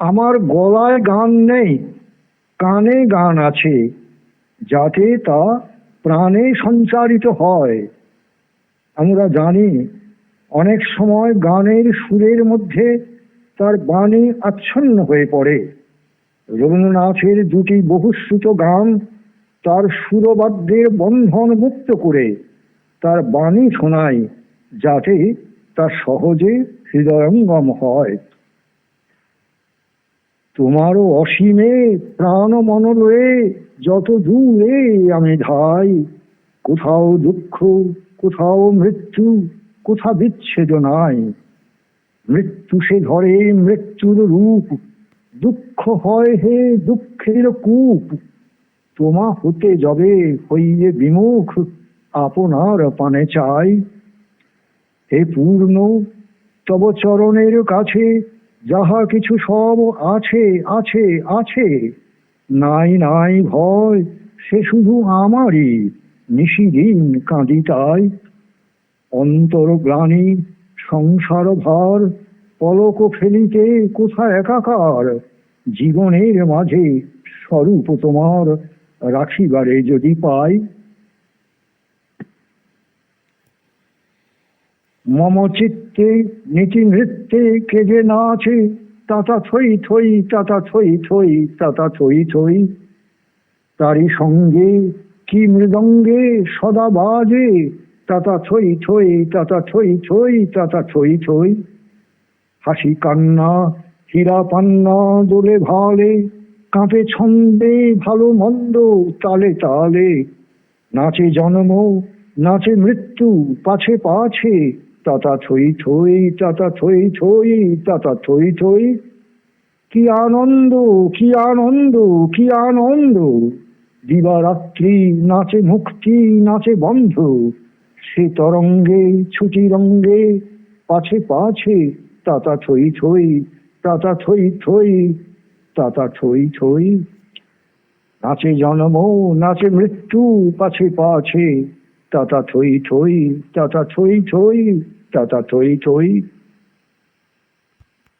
আমার গলায় গান নেই, কানে গান আছে, যাতে তা প্রাণে সঞ্চারিত হয়। আমরা জানি, অনেক সময় গানের সুরের মধ্যে তার বাণী আচ্ছন্ন হয়ে পড়ে। রবীন্দ্রনাথের দুটি বহুশ্রুত গান তার সুরবাদ্যের বন্ধন মুক্ত করে তার বাণী শোনায়, যাতে তা সহজে হৃদয়ঙ্গম হয়। তোমারও অসীমে প্রাণ মনলয়ে যত দূরে আমি ধাই, কোথাও দুঃখ, কোথাও মৃত্যু, কোথা বিচ্ছেদ নাই। মৃত্যু সে ধরে মৃত্যুর রূপ, দুঃখ হয় হে দুঃখের কূপ। তোমা হতে যাবে হইয়ে বিমুখ, আপনার পানে চাই। হে পূর্ণ, তব চরণের কাছে যাহা কিছু সব আছে আছে আছে, নাই নাই ভয়, সে শুধু আমারই নিশিদিন কাঁদি তাই অন্তর গ্লানি সংসার ভার, পলক ফেলিতে কোথা একাকার? জীবনের মাঝে স্বরূপ তোমার, রাখিবারে যদি পাই। মম চিত্তে নীতি নৃত্যে কে যে না আছে তাতা থই থই তাতা থই থই তাতা থই থই। তারি সঙ্গে কি মৃদঙ্গে সদা বাজে তাতা থই থই তাতা থই থই তাতা থই থই। হাসি কান্না, হীরা পান্না দোলে ভালে, কাঁপে ছন্দে ভালো মন্দ তালে তালে। নাচে জন্ম, নাচে মৃত্যু, পাছে পাছে। তাতা থই থই তাতা থই থই তাতা থই থই কি আনন্দ কি আনন্দ কি আনন্দ। দিবারাত্রি নাচে মুক্তি, নাচে বন্ধ। সে তরঙ্গে ছুটি রঙ্গে পাছে পাছে তাতা ছই থই তাতা থই থই তাতা থই থই নাচে জন্ম, নাচে মৃত্যু, পাছে পাছে তাতা থই থই তাতা থই থই তাতা থই থই